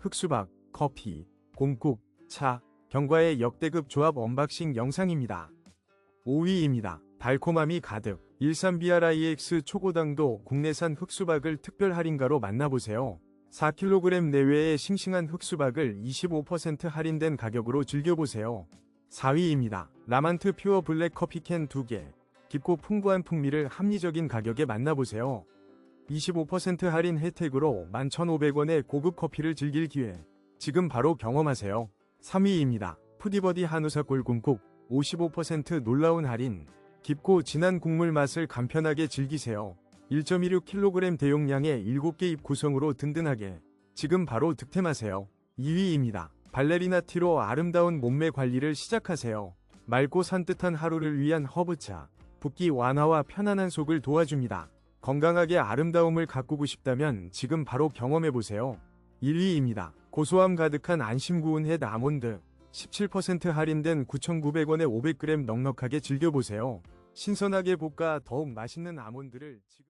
흑수박, 커피, 곰국, 차, 경과의 역대급 조합 언박싱 영상입니다. 5위입니다. 달콤함이 가득 13BRIX 초고당도 국내산 흑수박을 특별 할인가로 만나보세요. 4kg 내외의 싱싱한 흑수박을 25% 할인된 가격으로 즐겨보세요. 4위입니다. 라만트 퓨어 블랙 커피캔 2개. 깊고 풍부한 풍미를 합리적인 가격에 만나보세요. 25% 할인 혜택으로 11,500원의 고급 커피를 즐길 기회. 지금 바로 경험하세요. 3위입니다. 푸디버디 한우사 골국국 55% 놀라운 할인. 깊고 진한 국물 맛을 간편하게 즐기세요. 1.16kg 대용량의 7개 입 구성으로 든든하게. 지금 바로 득템하세요. 2위입니다. 발레리나 티로 아름다운 몸매 관리를 시작하세요. 맑고 산뜻한 하루를 위한 허브차. 붓기 완화와 편안한 속을 도와줍니다. 건강하게 아름다움을 가꾸고 싶다면 지금 바로 경험해보세요. 1위입니다. 고소함 가득한 안심 구운 햇 아몬드. 17% 할인된 9,900원에 500g 넉넉하게 즐겨보세요. 신선하게 볶아 더욱 맛있는 아몬드를 지금